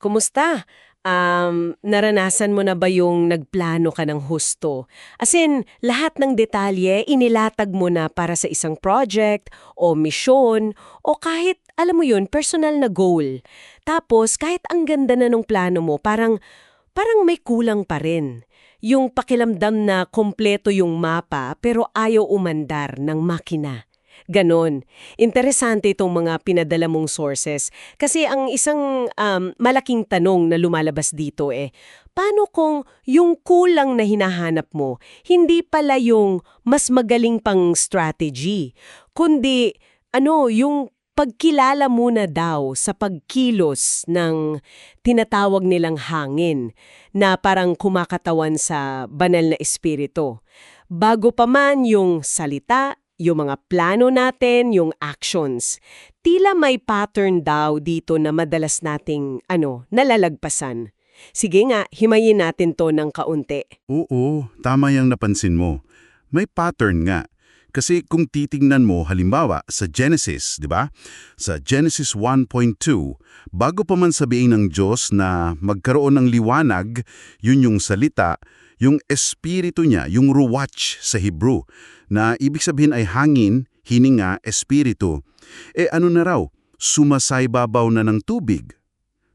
Kumusta? Um, naranasan mo na ba yung nagplano ka ng husto? As in, lahat ng detalye inilatag mo na para sa isang project o misyon o kahit, alam mo yun, personal na goal. Tapos, kahit ang ganda na nung plano mo, parang, parang may kulang pa rin. Yung pakilamdam na kompleto yung mapa pero ayaw umandar ng makina. Ganon. Interesante itong mga pinadala mong sources. Kasi ang isang um, malaking tanong na lumalabas dito eh, paano kung yung kulang na hinahanap mo, hindi pala yung mas magaling pang strategy, kundi ano, yung pagkilala muna daw sa pagkilos ng tinatawag nilang hangin na parang kumakatawan sa banal na espiritu. Bago pa man yung salita, yung mga plano natin, yung actions. Tila may pattern daw dito na madalas nating, ano, nalalagpasan. Sige nga, himayin natin to ng kaunti. Oo, tama yung napansin mo. May pattern nga. Kasi kung titingnan mo halimbawa sa Genesis, 'di ba? Sa Genesis 1.2, bago pa man sabihin ng Diyos na magkaroon ng liwanag, yun yung salita, yung espiritu niya, yung ruwach sa Hebrew, na ibig sabihin ay hangin, hininga, espiritu. Eh ano na raw, sumasaybabaw na ng tubig.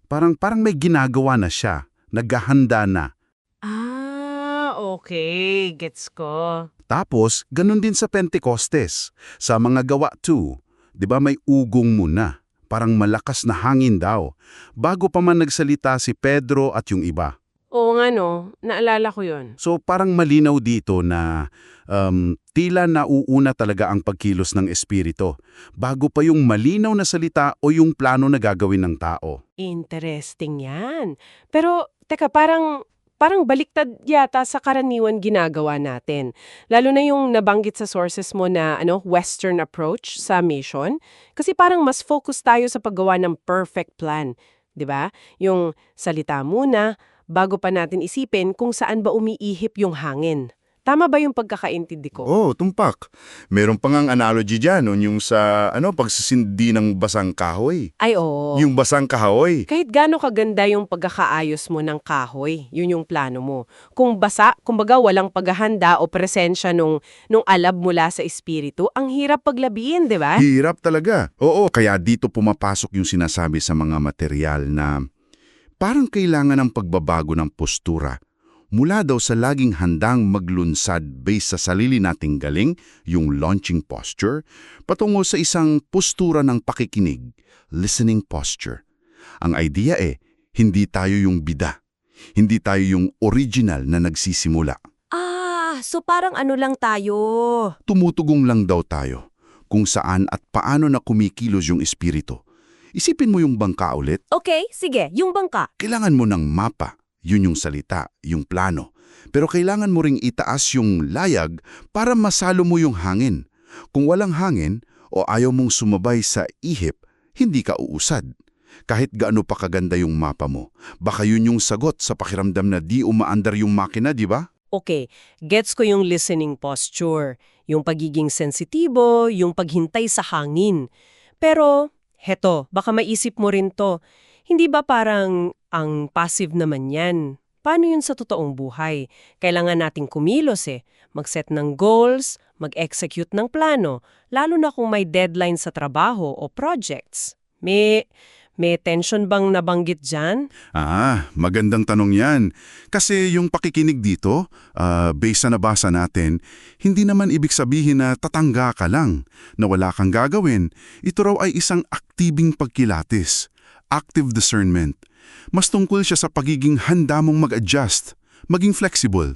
Parang parang may ginagawa na siya, naghahanda na. Ah, okay. Gets ko. Tapos, ganun din sa Pentecostes, sa mga gawa 2. Di ba may ugong muna? Parang malakas na hangin daw. Bago pa man nagsalita si Pedro at yung iba. Oo nga no, naalala ko yun. So parang malinaw dito na um, tila nauuna talaga ang pagkilos ng espiritu. Bago pa yung malinaw na salita o yung plano na gagawin ng tao. Interesting yan. Pero, teka, parang, parang baliktad yata sa karaniwan ginagawa natin. Lalo na yung nabanggit sa sources mo na ano, western approach sa mission. Kasi parang mas focus tayo sa paggawa ng perfect plan. 'di ba? Yung salita muna, bago pa natin isipin kung saan ba umiihip yung hangin. Tama ba yung pagkakaintindi ko? Oo, tumpak. Meron pa ngang analogy dyan, nun, yung sa ano, pagsisindi ng basang kahoy. Ay oo. Yung basang kahoy. Kahit gaano kaganda yung pagkakaayos mo ng kahoy, yun yung plano mo. Kung basa, kumbaga walang paghahanda o presensya nung, nung alab mula sa espiritu, ang hirap paglabiin, di ba? Hirap talaga. Oo, kaya dito pumapasok yung sinasabi sa mga material na parang kailangan ng pagbabago ng postura. Mula daw sa laging handang maglunsad based sa sarili nating galing, yung launching posture, patungo sa isang postura ng pakikinig, listening posture. Ang idea eh, hindi tayo yung bida. Hindi tayo yung original na nagsisimula. Ah, so parang ano lang tayo. Tumutugong lang daw tayo kung saan at paano na kumikilos yung espiritu. Isipin mo yung bangka ulit. Okay, sige, yung bangka. Kailangan mo ng mapa. Yun yung salita, yung plano. Pero kailangan mo ring itaas yung layag para masalo mo yung hangin. Kung walang hangin o ayaw mong sumabay sa ihip, hindi ka uusad. Kahit gaano pa kaganda yung mapa mo, baka yun yung sagot sa pakiramdam na di umaandar yung makina, di ba? Okay, gets ko yung listening posture, yung pagiging sensitibo, yung paghintay sa hangin. Pero, heto, baka maisip mo rin to, hindi ba parang ang passive naman yan? Paano yun sa totoong buhay? Kailangan nating kumilos eh. Mag-set ng goals, mag-execute ng plano, lalo na kung may deadline sa trabaho o projects. May, may tension bang nabanggit dyan? Ah, magandang tanong yan. Kasi yung pakikinig dito, ah, based sa nabasa natin, hindi naman ibig sabihin na tatangga ka lang, na wala kang gagawin. Ito raw ay isang aktibing pagkilatis, active discernment. Mas tungkol siya sa pagiging handa mong mag-adjust, maging flexible.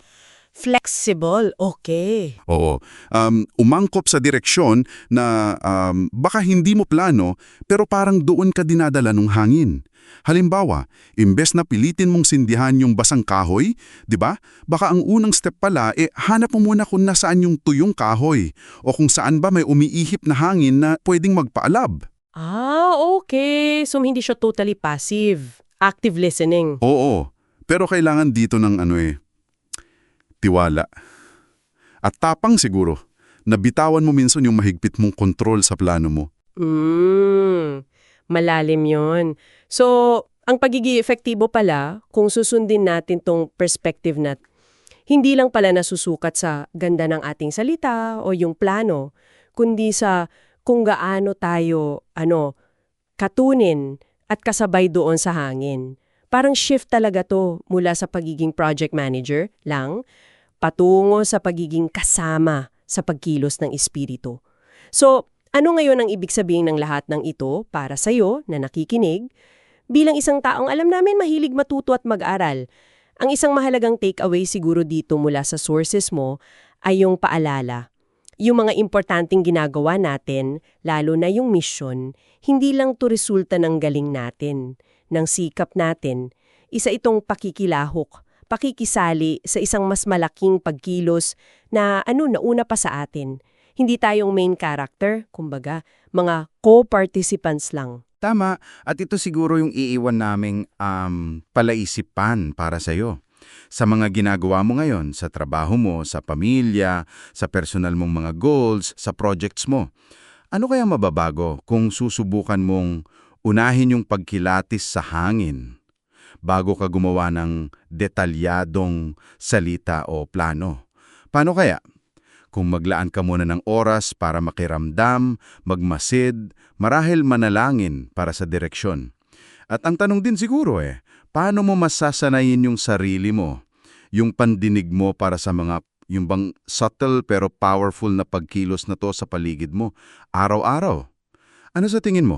Flexible, okay. Oo. Um, umangkop sa direksyon na um, baka hindi mo plano pero parang doon ka dinadala ng hangin. Halimbawa, imbes na pilitin mong sindihan yung basang kahoy, 'di ba? Baka ang unang step pala eh hanap mo muna kung nasaan yung tuyong kahoy o kung saan ba may umiihip na hangin na pwedeng magpaalab. Ah, okay. So hindi siya totally passive. Active listening. Oo. Pero kailangan dito ng ano eh, tiwala. At tapang siguro, na bitawan mo minsan yung mahigpit mong kontrol sa plano mo. Mm, malalim yon. So, Ang pagiging efektibo pala, kung susundin natin tong perspective na hindi lang pala nasusukat sa ganda ng ating salita o yung plano, kundi sa kung gaano tayo, ano, katunin at kasabay doon sa hangin. Parang shift talaga to mula sa pagiging project manager lang, patungo sa pagiging kasama sa pagkilos ng espiritu. So, ano ngayon ang ibig sabihin ng lahat ng ito para sa'yo na nakikinig? Bilang isang taong alam namin mahilig matuto at mag-aral, ang isang mahalagang takeaway siguro dito mula sa sources mo ay yung paalala. Yung mga importanteng ginagawa natin, lalo na yung mission, hindi lang to resulta ng galing natin, ng sikap natin. Isa itong pakikilahok, pakikisali sa isang mas malaking pagkilos na ano nauna pa sa atin. Hindi tayong main character, kumbaga, mga co-participants lang. Tama, at ito siguro yung iiwan naming um, palaisipan para sa'yo. Sa mga ginagawa mo ngayon, sa trabaho mo, sa pamilya, sa personal mong mga goals, sa projects mo. Ano kaya mababago kung susubukan mong unahin yung pagkilatis sa hangin bago ka gumawa ng detalyadong salita o plano? Paano kaya? Kung maglaan ka muna ng oras para makiramdam, magmasid, marahil manalangin para sa direksyon. At ang tanong din siguro eh, paano mo masasanayin yung sarili mo, yung pandinig mo para sa mga yung bang subtle pero powerful na pagkilos na to sa paligid mo, araw-araw? Ano sa tingin mo?